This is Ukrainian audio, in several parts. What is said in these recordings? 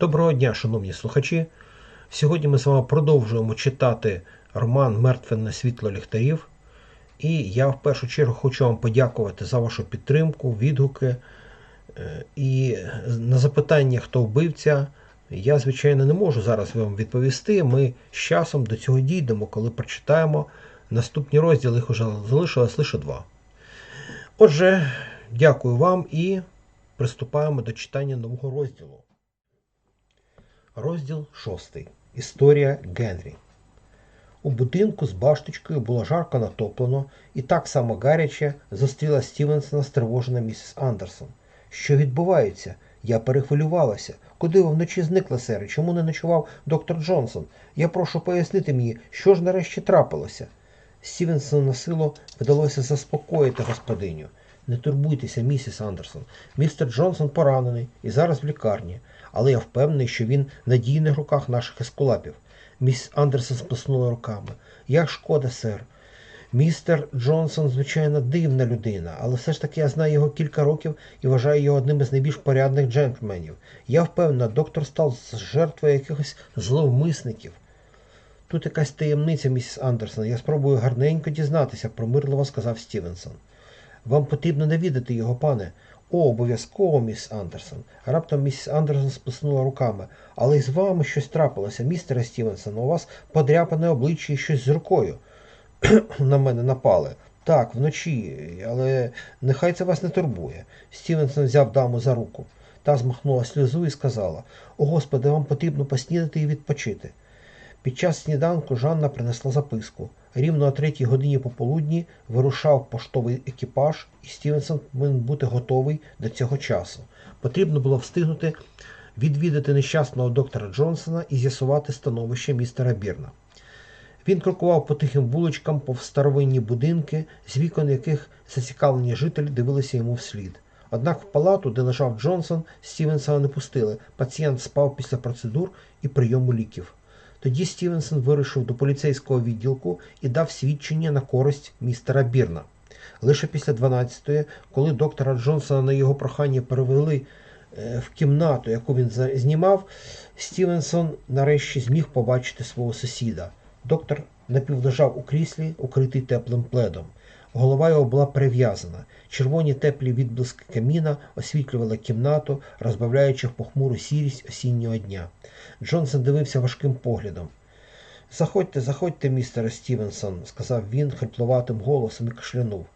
Доброго дня, шановні слухачі. Сьогодні ми з вами продовжуємо читати роман Мертвенне світло ліхтарів. І я в першу чергу хочу вам подякувати за вашу підтримку, відгуки. Е, І на запитання, хто вбивця, я, звичайно, не можу зараз вам відповісти. Ми з часом до цього дійдемо, коли прочитаємо наступні розділи, їх вже залишилось лише два. Отже, дякую вам і приступаємо до читання нового розділу. Розділ 6. Історія Генрі. У будинку з башточкою було жарко натоплено, і так само гаряче зустріла Стівенсона стривожена місіс Андерсон. Що відбувається? Я перехвилювалася. Куди ви вночі зникли, сер? Чому не ночував доктор Джонсон? Я прошу пояснити мені, що ж нарешті трапилося. Стівенсон на силу вдалося заспокоїти господиню. Не турбуйтеся, місіс Андерсон. Містер Джонсон поранений і зараз в лікарні, але я впевнений, що він в надійних руках наших ескулапів. Міс Андерсон сплеснула руками. Як шкода, сер. Містер Джонсон, звичайно, дивна людина, але все ж таки я знаю його кілька років і вважаю його одним із найбільш порядних джентльменів. Я впевнена, доктор став жертвою якихось зловмисників. Тут якась таємниця, місіс Андерсон. Я спробую гарненько дізнатися, промирливо сказав Стівенсон. Вам потрібно навідати його, пане. О, обов'язково, міс Андерсон. Раптом місіс Андерсон сплеснула руками. Але з вами щось трапилося, містере Стівенсон. У вас подряпане обличчя і щось з рукою. На мене напали. Так, вночі, але нехай це вас не турбує. Стівенсон взяв даму за руку. Та змахнула сльозу і сказала О, Господи, вам потрібно поснідати і відпочити. Під час сніданку Жанна принесла записку. Рівно о третій годині пополудні вирушав поштовий екіпаж, і Стівенсон повинен бути готовий до цього часу. Потрібно було встигнути відвідати нещасного доктора Джонсона і з'ясувати становище містера Бірна. Він крокував по тихим вуличкам повз старовинні будинки, з вікон яких зацікавлені жителі дивилися йому вслід. Однак в палату, де лежав Джонсон, Стівенсона не пустили. Пацієнт спав після процедур і прийому ліків. Тоді Стівенсон вирушив до поліцейського відділку і дав свідчення на користь містера Бірна. Лише після 12-ї, коли доктора Джонсона на його прохання перевели е, в кімнату, яку він знімав, Стівенсон нарешті зміг побачити свого сусіда. Доктор напівлежав у кріслі, укритий теплим пледом. Голова його була перев'язана. Червоні теплі відблиски каміна освітлювали кімнату, розбавляючи в похмуру сірість осіннього дня. Джонсон дивився важким поглядом. Заходьте, заходьте, містере Стівенсон, сказав він хрипловатим голосом і кашлянув.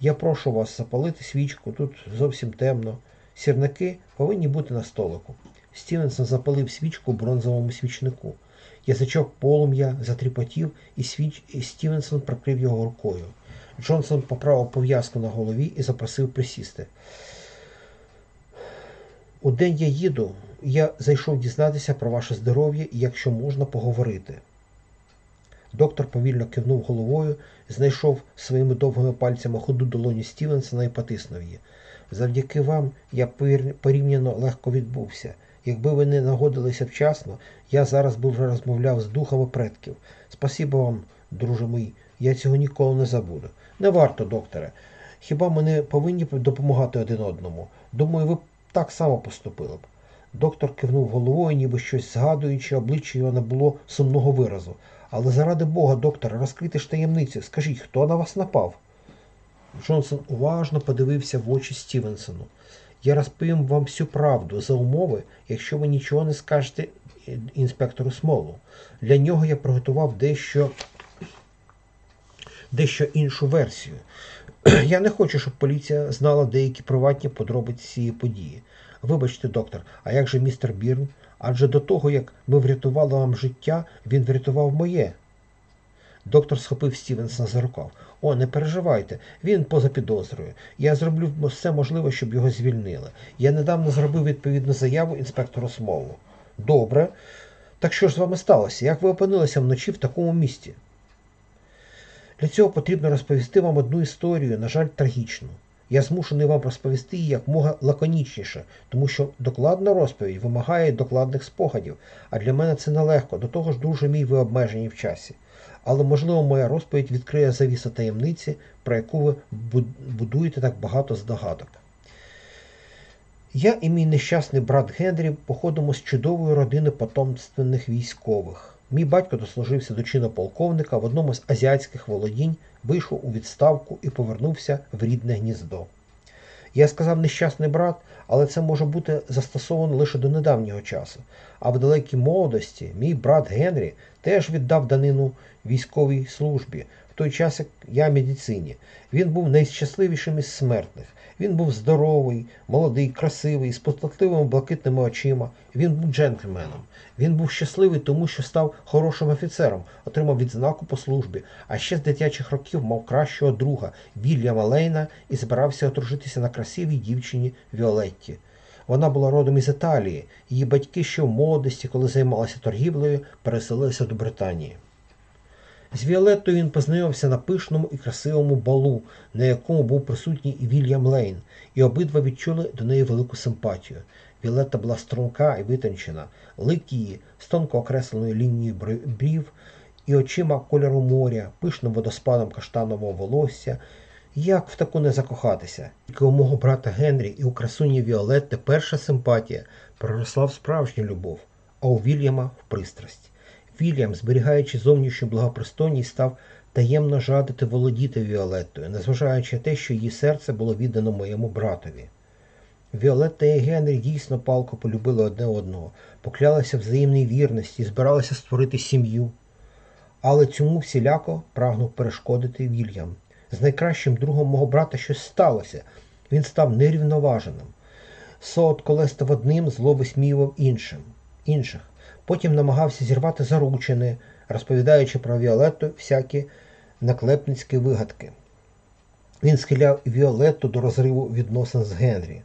Я прошу вас запалити свічку, тут зовсім темно. Сірники повинні бути на столику. Стівенсон запалив свічку бронзовому свічнику. Язичок полум'я затріпотів, і, свіч... і Стівенсон прикрив його рукою. Джонсон поправив пов'язку на голові і запросив присісти. У день я їду, я зайшов дізнатися про ваше здоров'я і якщо можна поговорити. Доктор повільно кивнув головою, знайшов своїми довгими пальцями ходу долоні Стівенсона і потиснув її. Завдяки вам я порівняно легко відбувся. Якби ви не нагодилися вчасно, я зараз би вже розмовляв з духами предків. Спасибо вам, друже мій, я цього ніколи не забуду. Не варто, докторе. Хіба ми не повинні допомагати один одному? Думаю, ви б так само поступили б. Доктор кивнув головою, ніби щось згадуючи, обличчя його не було сумного виразу. Але заради Бога, докторе, розкрийте ж таємниці. Скажіть, хто на вас напав? Джонсон уважно подивився в очі Стівенсону. Я розповім вам всю правду за умови, якщо ви нічого не скажете е, інспектору Смолу. Для нього я приготував дещо, дещо іншу версію. Я не хочу, щоб поліція знала деякі приватні подробиці цієї події. Вибачте, доктор, а як же містер Бірн? Адже до того, як ми врятували вам життя, він врятував моє. Доктор схопив Стівенсона за рукав. О, не переживайте, він поза підозрою. Я зроблю все можливе, щоб його звільнили. Я недавно зробив відповідну заяву інспектору Смолу. Добре. Так що ж з вами сталося? Як ви опинилися вночі в такому місті? Для цього потрібно розповісти вам одну історію, на жаль, трагічну. Я змушений вам розповісти її як мога лаконічніше, тому що докладна розповідь вимагає докладних спогадів, а для мене це нелегко, до того ж, дуже мій ви обмежені в часі. Але, можливо, моя розповідь відкриє завісу таємниці, про яку ви будуєте так багато здогадок. Я і мій нещасний брат Генрі походимо з чудової родини потомственних військових. Мій батько дослужився до чину полковника в одному з азіатських володінь, вийшов у відставку і повернувся в рідне гніздо. Я сказав нещасний брат, але це може бути застосовано лише до недавнього часу. А в далекій молодості мій брат Генрі теж віддав данину військовій службі, в той час як я медицині. Він був найщасливішим із смертних. Він був здоровий, молодий, красивий, з пустотливими блакитними очима. Він був джентльменом. Він був щасливий, тому що став хорошим офіцером, отримав відзнаку по службі, а ще з дитячих років мав кращого друга Вільяма Лейна і збирався одружитися на красивій дівчині Віолетті. Вона була родом із Італії. Її батьки ще в молодості, коли займалися торгівлею, переселилися до Британії. З Віолеттою він познайомився на пишному і красивому балу, на якому був присутній і Вільям Лейн, і обидва відчули до неї велику симпатію. Віолетта була струнка і витончена, лик її з тонко окресленою лінією брів і очима кольору моря, пишним водоспадом каштанового волосся. Як в таку не закохатися? Тільки у мого брата Генрі і у красуні Віолетти перша симпатія проросла в справжню любов, а у Вільяма в пристрасть. Вільям, зберігаючи зовнішню благопристойність, став таємно жадати володіти Віолеттою, незважаючи на те, що її серце було віддано моєму братові. Віолетта і Генрі дійсно палко полюбили одне одного, поклялися взаємній вірності збиралися створити сім'ю. Але цьому всіляко прагнув перешкодити Вільям. З найкращим другом мого брата щось сталося. Він став нерівноваженим. Сот колестив одним, зло висміював іншим, інших. Потім намагався зірвати заручини, розповідаючи про Віолетту всякі наклепницькі вигадки. Він схиляв Віолетту до розриву відносин з Генрі,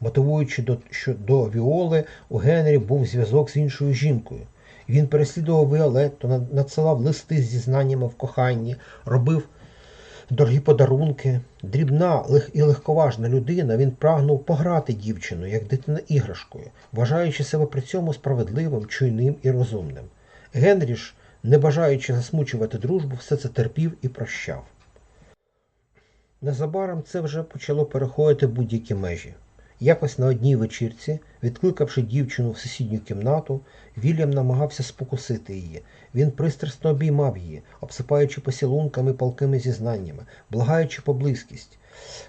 мотивуючи, до, що до Віоли у Генрі був зв'язок з іншою жінкою. Він переслідував Віолетту, надсилав листи з зізнаннями в коханні, робив дорогі подарунки. Дрібна і легковажна людина, він прагнув пограти дівчину, як дитина іграшкою, вважаючи себе при цьому справедливим, чуйним і розумним. Генріш, не бажаючи засмучувати дружбу, все це терпів і прощав. Незабаром це вже почало переходити будь-які межі. Якось на одній вечірці, відкликавши дівчину в сусідню кімнату, Вільям намагався спокусити її. Він пристрасно обіймав її, обсипаючи поцілунками і палкими зізнаннями, благаючи по близькість.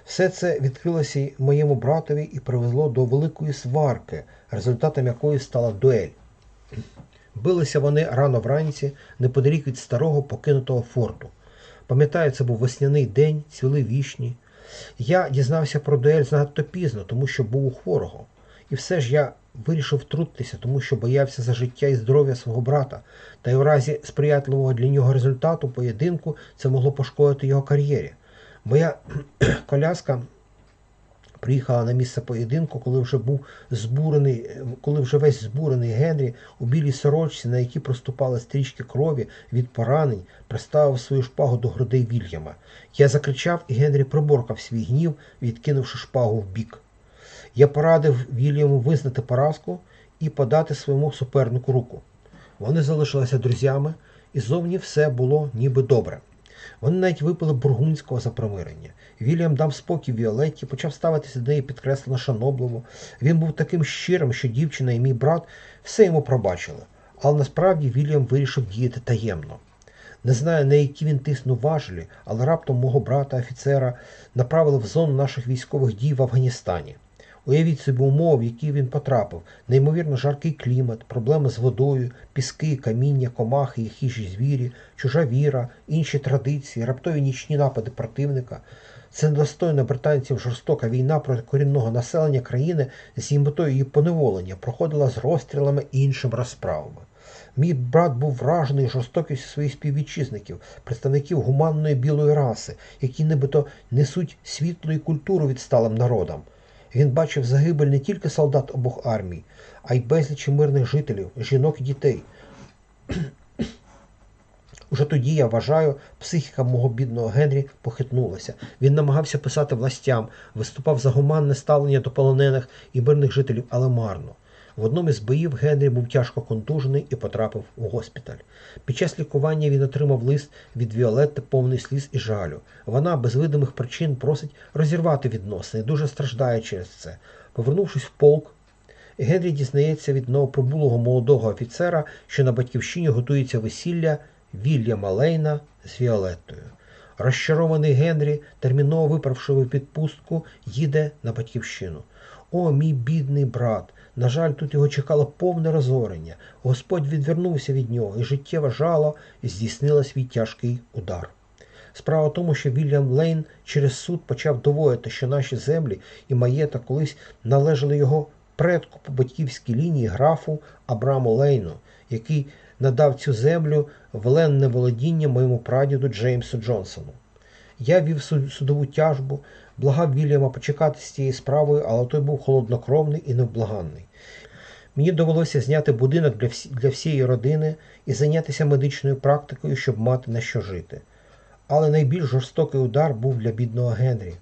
Все це відкрилося моєму братові і привело до великої сварки, результатом якої стала дуель. Билися вони рано вранці неподалік від старого покинутого форту. Пам'ятаю, це був весняний день, цвіли вішні. Я дізнався про дуель занадто пізно, тому що був у хворого. І все ж я вирішив втрутитися, тому що боявся за життя і здоров'я свого брата, та й у разі сприятливого для нього результату поєдинку це могло пошкодити його кар'єрі. Моя коляска приїхала на місце поєдинку, коли вже був збурений, коли вже весь збурений Генрі у білій сорочці, на якій проступали стрічки крові від поранень, приставив свою шпагу до грудей Вільяма. Я закричав, і Генрі приборкав свій гнів, відкинувши шпагу в бік. Я порадив Вільяму визнати поразку і подати своєму супернику руку. Вони залишилися друзями, і зовні все було ніби добре. Вони навіть випили бургундського за примирення. Вільям дав спокій Віолетті, почав ставитися до неї підкреслено шанобливо. Він був таким щирим, що дівчина і мій брат все йому пробачили. Але насправді Вільям вирішив діяти таємно. Не знаю, на які він тиснув важелі, але раптом мого брата офіцера направили в зону наших військових дій в Афганістані. Уявіть собі умови, в які він потрапив. Неймовірно жаркий клімат, проблеми з водою, піски, каміння, комахи і хижі звірі, чужа віра, інші традиції, раптові нічні напади противника. Це недостойна британців жорстока війна проти корінного населення країни з її метою її поневолення проходила з розстрілами і іншими розправами. Мій брат був вражений жорстокістю своїх співвітчизників, представників гуманної білої раси, які нібито несуть світло і культуру відсталим народам. Він бачив загибель не тільки солдат обох армій, а й безлічі мирних жителів, жінок і дітей. Уже тоді, я вважаю, психіка мого бідного Генрі похитнулася. Він намагався писати властям, виступав за гуманне ставлення до полонених і мирних жителів, але марно. В одному із боїв Генрі був тяжко контужений і потрапив у госпіталь. Під час лікування він отримав лист від Віолетти повний сліз і жалю. Вона без видимих причин просить розірвати відносини, дуже страждає через це. Повернувшись в полк, Генрі дізнається від новоприбулого молодого офіцера, що на батьківщині готується весілля Вільяма Лейна з Віолеттою. Розчарований Генрі, терміново виправши відпустку, їде на батьківщину. О, мій бідний брат! На жаль, тут його чекало повне розорення. Господь відвернувся від нього, і життєве жало здійснило свій тяжкий удар. Справа в тому, що Вільям Лейн через суд почав доводити, що наші землі і маєток колись належали його предку по батьківській лінії графу Абраму Лейну, який надав цю землю в ленне володіння моєму прадіду Джеймсу Джонсону. Я вів судову тяжбу, благав Вільяма почекати з цією справою, але той був холоднокровний і невблаганний. Мені довелося зняти будинок для, всі, для всієї родини і зайнятися медичною практикою, щоб мати на що жити. Але найбільш жорстокий удар був для бідного Генрі.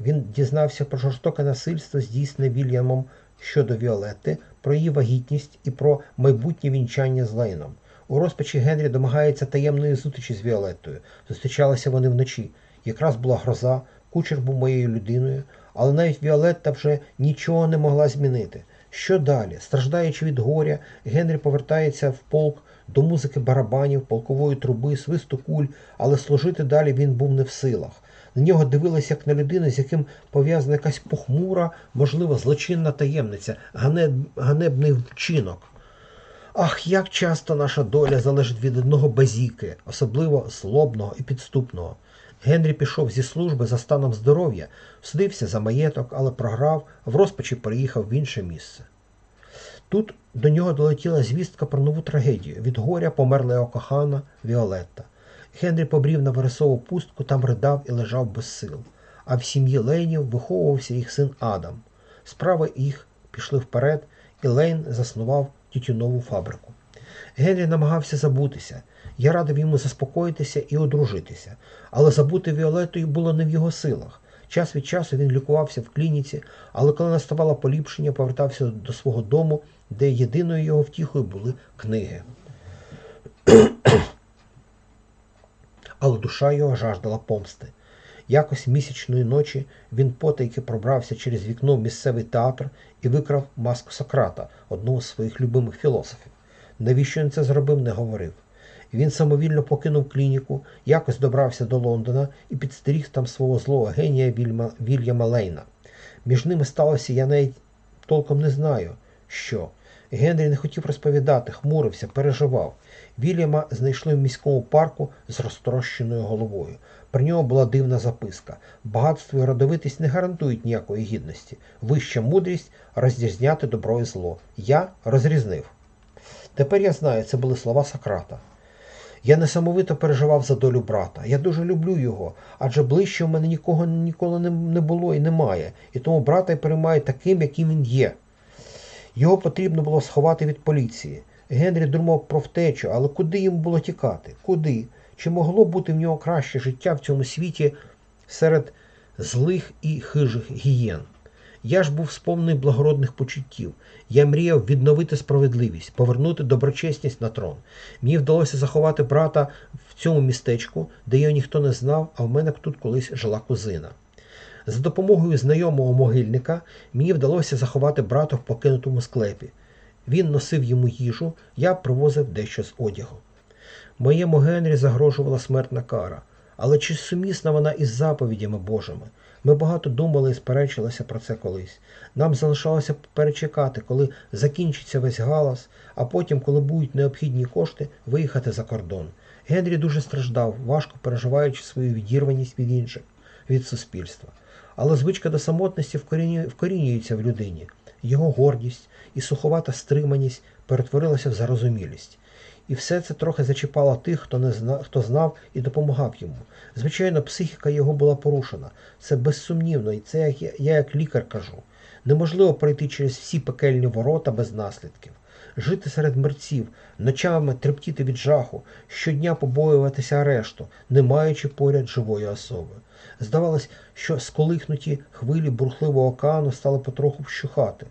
Він дізнався про жорстоке насильство, здійснене Вільямом щодо Віолетти, про її вагітність і про майбутнє вінчання з Лейном. У розпачі Генрі домагається таємної зустрічі з Віолеттою. Зустрічалися вони вночі. Якраз була гроза, кучер був моєю людиною, але навіть Віолетта вже нічого не могла змінити. Що далі? Страждаючи від горя, Генрі повертається в полк до музики барабанів, полкової труби, свисту куль, але служити далі він був не в силах. На нього дивилися як на людину, з яким пов'язана якась похмура, можливо, злочинна таємниця, ганеб- ганебний вчинок. Ах, як часто наша доля залежить від одного базіки, особливо злобного і підступного. Генрі пішов зі служби за станом здоров'я, судився за маєток, але програв, в розпачі переїхав в інше місце. Тут до нього долетіла звістка про нову трагедію. Від горя померла його кохана Віолетта. Генрі побрів на вересову пустку, там ридав і лежав без сил. А в сім'ї Лейнів виховувався їх син Адам. Справи їх пішли вперед, і Лейн заснував тютюнову фабрику. Генрі намагався забутися. Я радив йому заспокоїтися і одружитися, але забути Віолеттою було не в його силах. Час від часу він лікувався в клініці, але коли наставало поліпшення, повертався до свого дому, де єдиною його втіхою були книги. Але душа його жаждала помсти. Якось місячної ночі він потайки пробрався через вікно в місцевий театр і викрав маску Сократа, одного з своїх любимих філософів. Навіщо він це зробив, не говорив. Він самовільно покинув клініку, якось добрався до Лондона і підстеріг там свого злого генія Вільяма Лейна. Між ними сталося, я навіть толком не знаю, що. Генрі не хотів розповідати, хмурився, переживав. Вільяма знайшли в міському парку з розтрощеною головою. При нього була дивна записка. Багатство і родовитість не гарантують ніякої гідності. Вища мудрість розрізняти добро і зло. Я розрізнив. Тепер я знаю, це були слова Сократа. Я несамовито переживав за долю брата. Я дуже люблю його, адже ближче в мене нікого ніколи не, було і немає, і тому брата я приймаю таким, яким він є. Його потрібно було сховати від поліції. Генрі думав про втечу, але куди йому було тікати? Куди? Чи могло бути в нього краще життя в цьому світі серед злих і хижих гієн? Я ж був сповнений благородних почуттів. Я мріяв відновити справедливість, повернути доброчесність на трон. Мені вдалося заховати брата в цьому містечку, де його ніхто не знав, а в мене тут колись жила кузина. За допомогою знайомого могильника мені вдалося заховати брата в покинутому склепі. Він носив йому їжу, я привозив дещо з одягу. Моєму Генрі загрожувала смертна кара, але чи сумісна вона із заповідями Божими? Ми багато думали і сперечилися про це колись. Нам залишалося перечекати, коли закінчиться весь галас, а потім, коли будуть необхідні кошти, виїхати за кордон. Генрі дуже страждав, важко переживаючи свою відірваність від інших, від суспільства. Але звичка до самотності вкорінюється в людині. Його гордість і суховата стриманість перетворилася в зарозумілість. І все це трохи зачіпало тих, хто не зна, хто знав і допомагав йому. Звичайно, психіка його була порушена. Це безсумнівно, і це я, я як лікар кажу. Неможливо пройти через всі пекельні ворота без наслідків. Жити серед мерців, ночами трептіти від жаху, щодня побоюватися арешту, не маючи поряд живої особи. Здавалось, що сколихнуті хвилі бурхливого океану стали потроху вщухати.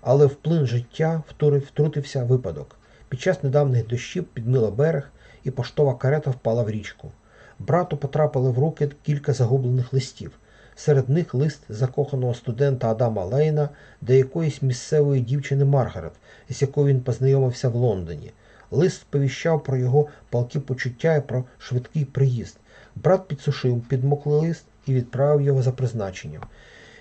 Але в плин життя втрутився випадок. Під час недавніх дощів підмило берег, і поштова карета впала в річку. Брату потрапили в руки кілька загублених листів. Серед них лист закоханого студента Адама Лейна до якоїсь місцевої дівчини Маргарет, з якою він познайомився в Лондоні. Лист сповіщав про його палкі почуття і про швидкий приїзд. Брат підсушив підмоклий лист і відправив його за призначенням.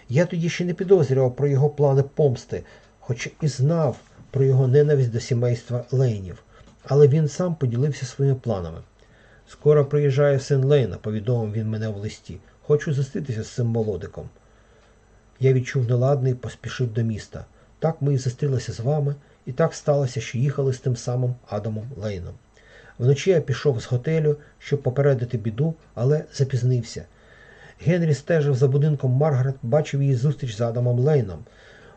Я тоді ще не підозрював про його плани помсти, хоч і знав про його ненависть до сімейства Лейнів. Але він сам поділився своїми планами. Скоро приїжджає син Лейна, повідомив він мене в листі. Хочу зустрітися з цим молодиком. Я відчув неладний поспішив до міста. Так ми і зустрілися з вами, і так сталося, що їхали з тим самим Адамом Лейном. Вночі я пішов з готелю, щоб попередити біду, але запізнився. Генрі стежив за будинком Маргарет, бачив її зустріч з Адамом Лейном.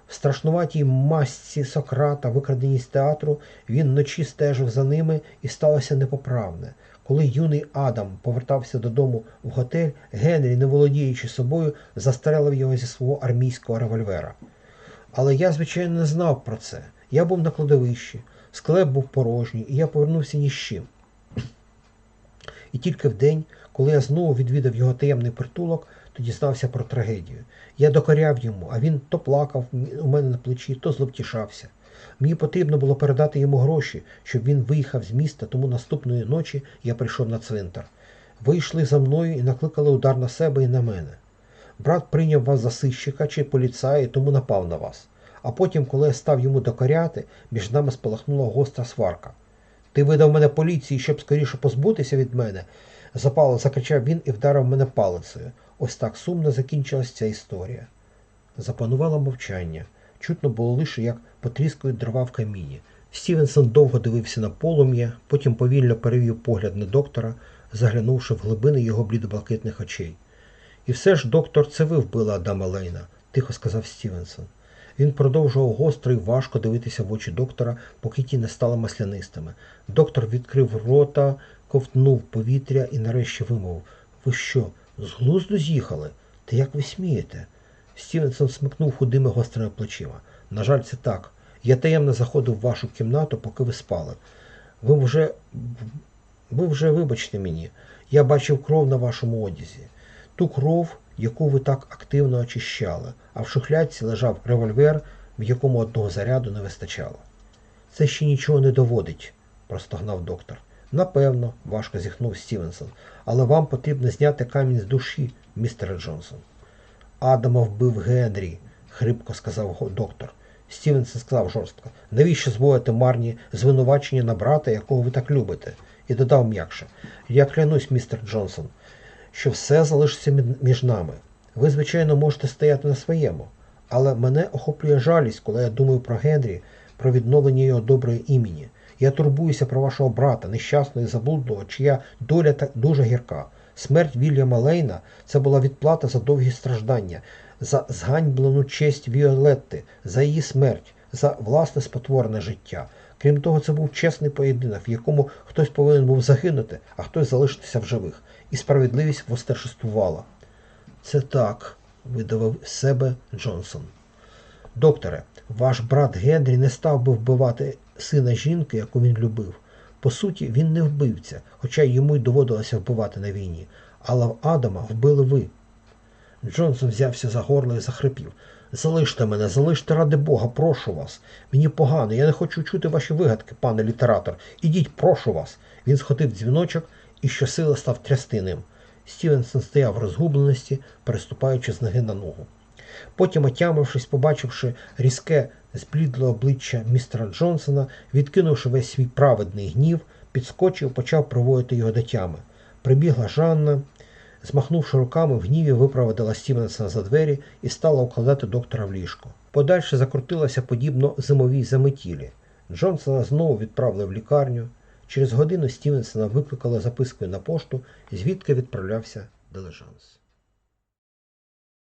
В страшнуватій масці Сократа, викраденій з театру, він вночі стежив за ними і сталося непоправне. Коли юний Адам повертався додому в готель, Генрі, не володіючи собою, застрелив його зі свого армійського револьвера. Але я, звичайно, не знав про це. Я був на кладовищі, склеп був порожній, і я повернувся ні з чим. І тільки вдень, коли я знову відвідав його таємний притулок, то дізнався про трагедію. Я докоряв йому, а він то плакав у мене на плечі, то зловтішався. Мені потрібно було передати йому гроші, щоб він виїхав з міста, тому наступної ночі я прийшов на цвинтар. Ви йшли за мною і накликали удар на себе і на мене. Брат прийняв вас за сищика чи поліцая і тому напав на вас. А потім, коли я став йому докоряти, між нами спалахнула гостра сварка. Ти видав мене поліції, щоб скоріше позбутися від мене, запало закричав він і вдарив мене палицею. Ось так сумно закінчилась ця історія. Запанувало мовчання. Чутно було лише, як потріскують дрова в каміні. Стівенсон довго дивився на полум'я, потім повільно перевів погляд на доктора, заглянувши в глибини його блідоблакитних очей. І все ж, доктор, це ви вбили Адама Лейна, тихо сказав Стівенсон. Він продовжував гостро і важко дивитися в очі доктора, поки ті не стали маслянистими. Доктор відкрив рота, ковтнув повітря і нарешті вимовив Ви що, з глузду з'їхали? Та як ви смієте? Стівенсон смикнув худими гострими плечима. На жаль, це так. Я таємно заходив в вашу кімнату, поки ви спали. Ви вже ви вже вибачте мені, я бачив кров на вашому одязі. Ту кров, яку ви так активно очищали, а в шухлядці лежав револьвер, в якому одного заряду не вистачало. Це ще нічого не доводить, простогнав доктор. Напевно, важко зіхнув Стівенсон, але вам потрібно зняти камінь з душі, містере Джонсон. Адама вбив Генрі, хрипко сказав доктор. Стівенсон сказав жорстко, навіщо зводити марні звинувачення на брата, якого ви так любите? І додав м'якше. Я клянусь, містер Джонсон, що все залишиться між нами. Ви, звичайно, можете стояти на своєму, але мене охоплює жалість, коли я думаю про Генрі, про відновлення його доброї імені. Я турбуюся про вашого брата, нещасного і заблудного, чия доля так дуже гірка. Смерть Вільяма Лейна це була відплата за довгі страждання, за зганьблену честь Віолетти, за її смерть, за власне спотворене життя. Крім того, це був чесний поєдинок, в якому хтось повинен був загинути, а хтось залишитися в живих. І справедливість востершествувала. Це так, видавив себе Джонсон. Докторе, ваш брат Генрі не став би вбивати сина жінки, яку він любив. По суті, він не вбивця, хоча йому й доводилося вбивати на війні. Але Адама вбили ви. Джонсон взявся за горло і захрипів. Залиште мене, залиште ради Бога, прошу вас. Мені погано, я не хочу чути ваші вигадки, пане літератор. Ідіть, прошу вас. Він схотив дзвіночок і щосили став трясти ним. Стівенсон стояв в розгубленості, переступаючи з ноги на ногу. Потім, отямившись, побачивши різке зблідле обличчя містера Джонсона, відкинувши весь свій праведний гнів, підскочив, почав проводити його до тями. Прибігла Жанна, змахнувши руками, в гніві випроводила Стівенсона за двері і стала укладати доктора в ліжко. Подальше закрутилася подібно зимовій заметілі. Джонсона знову відправили в лікарню. Через годину Стівенсона викликали запискою на пошту, звідки відправлявся дилижанс.